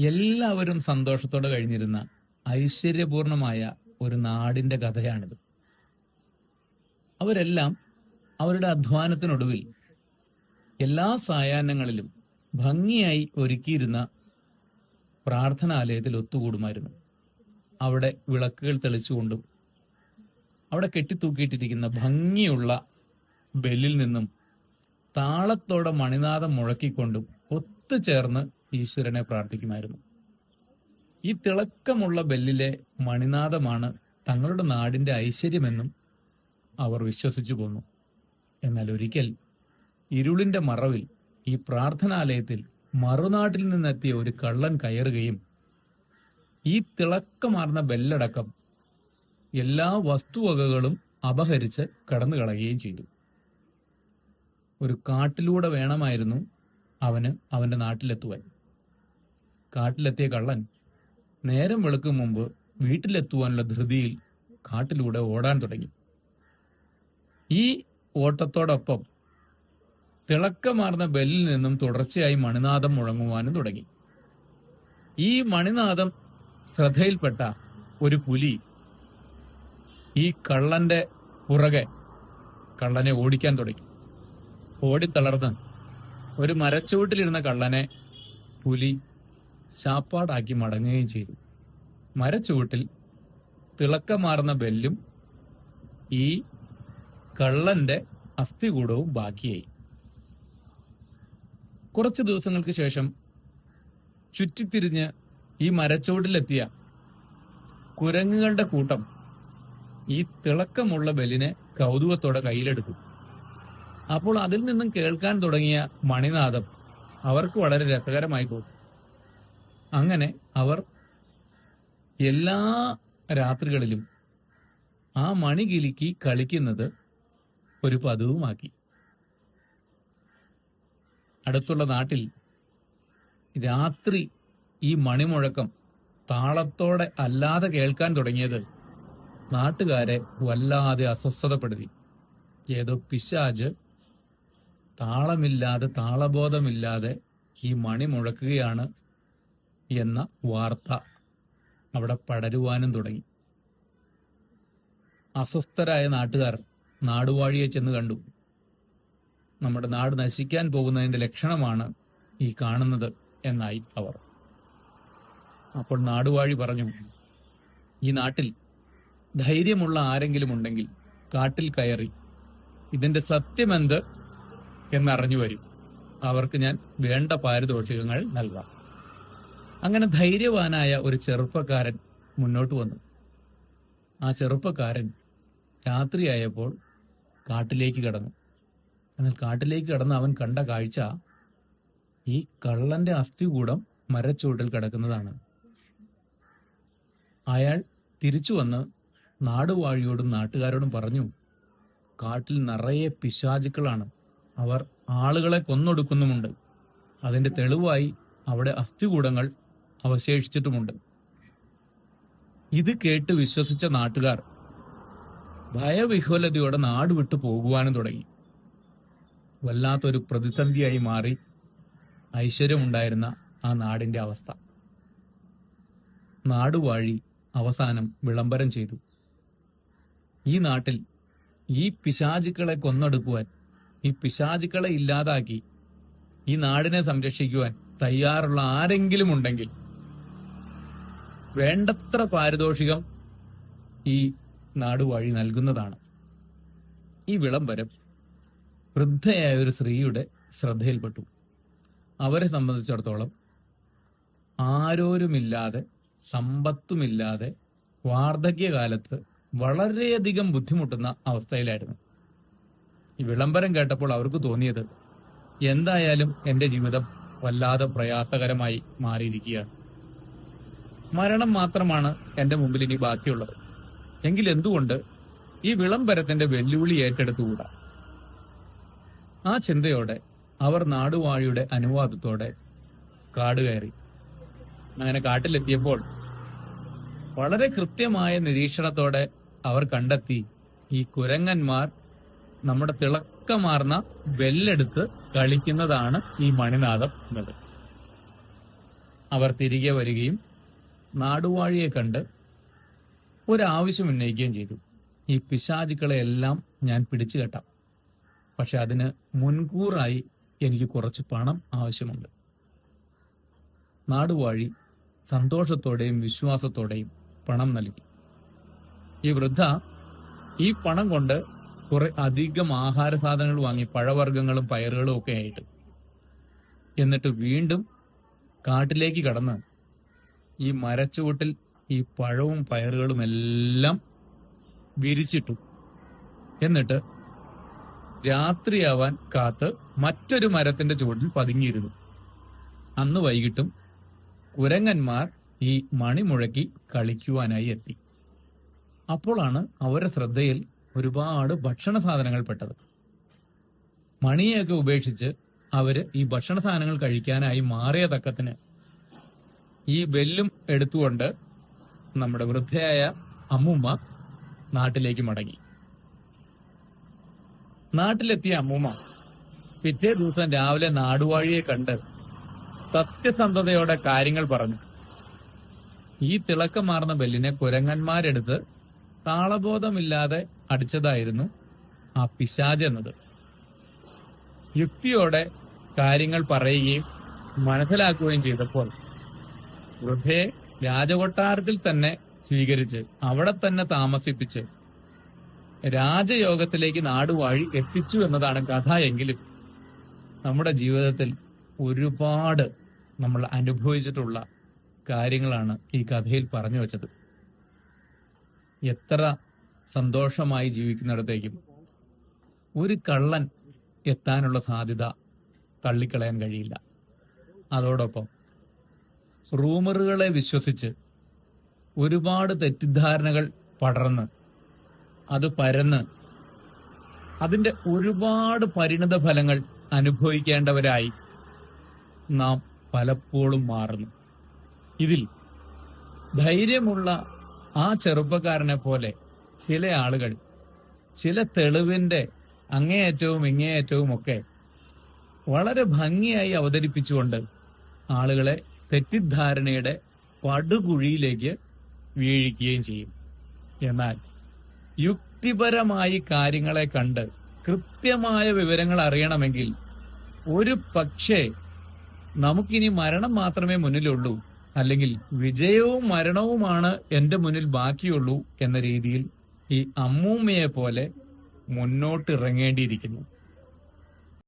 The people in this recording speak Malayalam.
എല്ലാവരും സന്തോഷത്തോടെ കഴിഞ്ഞിരുന്ന ഐശ്വര്യപൂർണമായ ഒരു നാടിന്റെ കഥയാണിത്. അവരെല്ലാം അവരുടെ അധ്വാനത്തിനൊടുവിൽ എല്ലാ സായാഹ്നങ്ങളിലും ഭംഗിയായി ഒരുക്കിയിരുന്ന പ്രാർത്ഥനാലയത്തിൽ ഒത്തുകൂടുമായിരുന്നു. അവിടെ വിളക്കുകൾ തെളിച്ചുകൊണ്ടും അവിടെ കെട്ടിത്തൂക്കിയിട്ടിരിക്കുന്ന ഭംഗിയുള്ള ബെല്ലിൽ നിന്നും താളത്തോടെ മണിനാഥം മുഴക്കിക്കൊണ്ടും ഒത്തുചേർന്ന് ഈശ്വരനെ പ്രാർത്ഥിക്കുമായിരുന്നു. ഈ തിളക്കമുള്ള ബെല്ലിലെ മണിനാഥമാണ് തങ്ങളുടെ നാടിന്റെ ഐശ്വര്യമെന്നും അവർ വിശ്വസിച്ചു പോന്നു. എന്നാൽ ഒരിക്കൽ ഇരുളിന്റെ മറവിൽ ഈ പ്രാർത്ഥനാലയത്തിൽ മറുനാട്ടിൽ നിന്നെത്തിയ ഒരു കള്ളൻ കയറുകയും ഈ തിളക്കമാർന്ന ബെല്ലടക്കം എല്ലാ വസ്തുവകകളും അപഹരിച്ച് കടന്നു കളയുകയും ചെയ്തു. ഒരു കാട്ടിലൂടെ വേണമായിരുന്നു അവന് അവന്റെ നാട്ടിലെത്തുവാൻ. കാട്ടിലെത്തിയ കള്ളൻ നേരം വെളുക്കും മുമ്പ് വീട്ടിലെത്തുവാനുള്ള ധൃതിയിൽ കാട്ടിലൂടെ ഓടാൻ തുടങ്ങി. ഈ ഓട്ടത്തോടൊപ്പം തിളക്കമാർന്ന ബെല്ലിൽ നിന്നും തുടർച്ചയായി മണിനാഥം മുഴങ്ങുവാനും തുടങ്ങി. ഈ മണിനാഥം ശ്രദ്ധയിൽപ്പെട്ട ഒരു പുലി ഈ കള്ളന്റെ പുറകെ കള്ളനെ ഓടിക്കാൻ തുടങ്ങി. ഓടിത്തളർന്ന് ഒരു മരച്ചുവട്ടിലിരുന്ന കള്ളനെ പുലി ശാപ്പാടാക്കി മടങ്ങുകയും ചെയ്തു. മരച്ചുവട്ടിൽ തിളക്കമാർന്ന ബെല്ലും ഈ കള്ളന്റെ അസ്ഥികൂടവും ബാക്കിയായി. കുറച്ചു ദിവസങ്ങൾക്ക് ശേഷം ചുറ്റിത്തിരിഞ്ഞ് ഈ മരച്ചുവട്ടിലെത്തിയ കുരങ്ങുകളുടെ കൂട്ടം ഈ തിളക്കമുള്ള ബെല്ലിനെ കൗതുകത്തോടെ കയ്യിലെടുത്തു. അപ്പോൾ അതിൽ നിന്നും കേൾക്കാൻ തുടങ്ങിയ മണിനാഥം അവർക്ക് വളരെ രസകരമായി തോന്നി. അങ്ങനെ അവർ എല്ലാ രാത്രികളിലും ആ മണി കിലുക്കി കളിക്കുന്നത് ഒരു പതിവുമാക്കി. അടുത്തുള്ള നാട്ടിൽ രാത്രി ഈ മണിമുഴക്കം താളത്തോടെ അല്ലാതെ കേൾക്കാൻ തുടങ്ങിയത് നാട്ടുകാരെ വല്ലാതെ അസ്വസ്ഥതപ്പെടുത്തി. ഏതോ പിശാജ് താളമില്ലാതെ താളബോധമില്ലാതെ ഈ മണി മുഴക്കുകയാണ് എന്ന വാർത്ത അവിടെ പടരുവാനും തുടങ്ങി. അസ്വസ്ഥരായ നാട്ടുകാർ നാടുവാഴിയെ ചെന്ന് കണ്ടു. നമ്മുടെ നാട് നശിക്കാൻ പോകുന്നതിന്റെ ലക്ഷണമാണ് ഈ കാണുന്നത് എന്നായി അവർ. അപ്പോൾ നാടുവാഴി പറഞ്ഞു ഈ നാട്ടിൽ ധൈര്യമുള്ള ആരെങ്കിലും ഉണ്ടെങ്കിൽ കാട്ടിൽ കയറി. ഇതിന്റെ സത്യമെന്ത് എന്നറിഞ്ഞു വരും. അവർക്ക് ഞാൻ വേണ്ട പാരിതോഷികങ്ങൾ നൽകാം. അങ്ങനെ ധൈര്യവാനായ ഒരു ചെറുപ്പക്കാരൻ മുന്നോട്ട് വന്നു. ആ ചെറുപ്പക്കാരൻ രാത്രിയായപ്പോൾ കാട്ടിലേക്ക് കടന്നു. എന്നാൽ കാട്ടിലേക്ക് കടന്ന് അവൻ കണ്ട കാഴ്ച ഈ കള്ളന്റെ അസ്ഥികൂടം മരച്ചുവട്ടിൽ കിടക്കുന്നതാണ്. അയാൾ തിരിച്ചു വന്ന് നാടുവാഴിയോടും നാട്ടുകാരോടും പറഞ്ഞു കാട്ടിൽ നിറയെ പിശാചുക്കളാണ്. അവർ ആളുകളെ കൊന്നൊടുക്കുന്നുമുണ്ട്. അതിന്റെ തെളിവായി അവിടെ അസ്ഥികൂടങ്ങൾ അവശേഷിച്ചിട്ടുമുണ്ട്. ഇത് കേട്ട് വിശ്വസിച്ച നാട്ടുകാർ ഭയവിഹ്വലതയോടെ നാട് വിട്ടു പോകുവാനും തുടങ്ങി. വല്ലാത്തൊരു പ്രതിസന്ധിയായി മാറി ഐശ്വര്യമുണ്ടായിരുന്ന ആ നാടിന്റെ അവസ്ഥ. നാടുവാഴി അവസാനം വിളംബരം ചെയ്തു. ഈ നാട്ടിൽ ഈ പിശാചുക്കളെ കൊന്നെടുക്കുവാൻ ഈ പിശാചുക്കളെ ഇല്ലാതാക്കി ഈ നാടിനെ സംരക്ഷിക്കുവാൻ തയ്യാറുള്ള ആരെങ്കിലും ഉണ്ടെങ്കിൽ വേണ്ടത്ര പാരിതോഷികം ഈ നാട് വഴി നൽകുന്നതാണ്. ഈ വിളംബരം വൃദ്ധയായ ഒരു സ്ത്രീയുടെ ശ്രദ്ധയിൽപ്പെട്ടു. അവരെ സംബന്ധിച്ചിടത്തോളം ആരോരുമില്ലാതെ സമ്പത്തുമില്ലാതെ വാർദ്ധക്യകാലത്ത് വളരെയധികം ബുദ്ധിമുട്ടുന്ന അവസ്ഥയിലായിരുന്നു. ഈ വിളംബരം കേട്ടപ്പോൾ അവർക്ക് തോന്നിയത് എന്തായാലും എന്റെ ജീവിതം വല്ലാതെ പ്രയാസകരമായി മാറിയിരിക്കുകയാണ്. മരണം മാത്രമാണ് എന്റെ മുമ്പിൽ ഇനി ബാക്കിയുള്ളത്. എങ്കിൽ എന്തുകൊണ്ട് ഈ വിളംബരത്തിന്റെ വെല്ലുവിളി ഏറ്റെടുത്തുകൂടാ? ആ ചിന്തയോടെ അവർ നാടുവാഴിയുടെ അനുവാദത്തോടെ കാട് കയറി. അങ്ങനെ കാട്ടിലെത്തിയപ്പോൾ വളരെ കൃത്യമായ നിരീക്ഷണത്തോടെ അവർ കണ്ടെത്തി ഈ കുരങ്ങന്മാർ നമ്മുടെ തിളക്കമാർന്ന വെല്ലെടുത്ത് കളിക്കുന്നതാണ് ഈ മണിനാഥം എന്നത്. അവർ തിരികെ വരികയും നാടുവാഴിയെ കണ്ട് ഒരാവശ്യം ഉന്നയിക്കുകയും ചെയ്തു. ഈ പിശാചുക്കളെ എല്ലാം ഞാൻ പിടിച്ചു കെട്ടാം. പക്ഷെ അതിന് മുൻകൂറായി എനിക്ക് കുറച്ച് പണം ആവശ്യമുണ്ട്. നാടുവാഴി സന്തോഷത്തോടെയും വിശ്വാസത്തോടെയും പണം നൽകി. ഈ വൃദ്ധ ഈ പണം കൊണ്ട് കുറെ അധികം ആഹാര സാധനങ്ങൾ വാങ്ങി പഴവർഗങ്ങളും പയറുകളും ഒക്കെ ആയിട്ട്. എന്നിട്ട് വീണ്ടും കാട്ടിലേക്ക് കടന്ന് ഈ മരച്ചുവട്ടിൽ ഈ പഴവും പയറുകളും എല്ലാം വിരിച്ചിട്ടു. എന്നിട്ട് രാത്രിയാവാൻ കാത്ത് മറ്റൊരു മരത്തിന്റെ ചുവട്ടിൽ പതുങ്ങിയിരുന്നു. അന്ന് വൈകിട്ടും കുരങ്ങന്മാർ ഈ മണി മുഴക്കി കളിക്കുവാനായി എത്തി. അപ്പോഴാണ് അവരുടെ ശ്രദ്ധയിൽ ഒരുപാട് ഭക്ഷണ സാധനങ്ങൾ പെട്ടത്. മണിയെയൊക്കെ ഉപേക്ഷിച്ച് അവർ ഈ ഭക്ഷണ സാധനങ്ങൾ കഴിക്കാനായി മാറിയ തക്കത്തിന് ഈ ബെല്ലും എടുത്തുകൊണ്ട് നമ്മുടെ വൃദ്ധയായ അമ്മൂമ്മ നാട്ടിലേക്ക് മടങ്ങി. നാട്ടിലെത്തിയ അമ്മൂമ്മ പിറ്റേ ദിവസം രാവിലെ നാടുവാഴിയെ കണ്ട് സത്യസന്ധതയോടെ കാര്യങ്ങൾ പറഞ്ഞു. ഈ തിളക്കമാർന്ന ബെല്ലിനെ കുരങ്ങന്മാരെടുത്ത് താളബോധമില്ലാതെ അടിച്ചതായിരുന്നു ആ പിശാജ് എന്നത്. യുക്തിയോടെ കാര്യങ്ങൾ പറയുകയും മനസ്സിലാക്കുകയും ചെയ്തപ്പോൾ വൃദ്ധയെ രാജകൊട്ടാരത്തിൽ തന്നെ സ്വീകരിച്ച് അവിടെ തന്നെ താമസിപ്പിച്ച് രാജയോഗത്തിലേക്ക് നാടുവാഴി എത്തിച്ചു എന്നതാണ് കഥ എങ്കിലും നമ്മുടെ ജീവിതത്തിൽ ഒരുപാട് നമ്മൾ അനുഭവിച്ചിട്ടുള്ള കാര്യങ്ങളാണ് ഈ കഥയിൽ പറഞ്ഞു വെച്ചത്. എത്ര സന്തോഷമായി ജീവിക്കുന്നിടത്തേക്കും ഒരു കള്ളൻ എത്താനുള്ള സാധ്യത തള്ളിക്കളയാൻ കഴിയില്ല. അതോടൊപ്പം റൂമറുകളെ വിശ്വസിച്ച് ഒരുപാട് തെറ്റിദ്ധാരണകൾ പടർന്ന് അത് പരന്ന് അതിന്റെ ഒരുപാട് പരിണിത ഫലങ്ങൾ അനുഭവിക്കേണ്ടവരായി നാം പലപ്പോഴും മാറുന്നു. ഇതിൽ ധൈര്യമുള്ള ആ ചെറുപ്പക്കാരനെ പോലെ ചില ആളുകൾ ചില തെളിവിന്റെ അങ്ങേയറ്റവും ഇങ്ങേയറ്റവും ഒക്കെ വളരെ ഭംഗിയായി അവതരിപ്പിച്ചുകൊണ്ട് ആളുകളെ തെറ്റിദ്ധാരണയുടെ പടുകുഴിയിലേക്ക് വീഴിക്കുകയും ചെയ്യും. എന്നാൽ യുക്തിപരമായി കാര്യങ്ങളെ കണ്ട് കൃത്യമായ വിവരങ്ങൾ അറിയണമെങ്കിൽ ഒരു പക്ഷേ നമുക്കിനി മരണം മാത്രമേ മുന്നിലുള്ളൂ അല്ലെങ്കിൽ വിജയവും മരണവുമാണ് എന്റെ മുന്നിൽ ബാക്കിയുള്ളൂ എന്ന രീതിയിൽ ഈ അമ്മൂമ്മയെ പോലെ മുന്നോട്ട് ഇറങ്ങേണ്ടിയിരിക്കുന്നു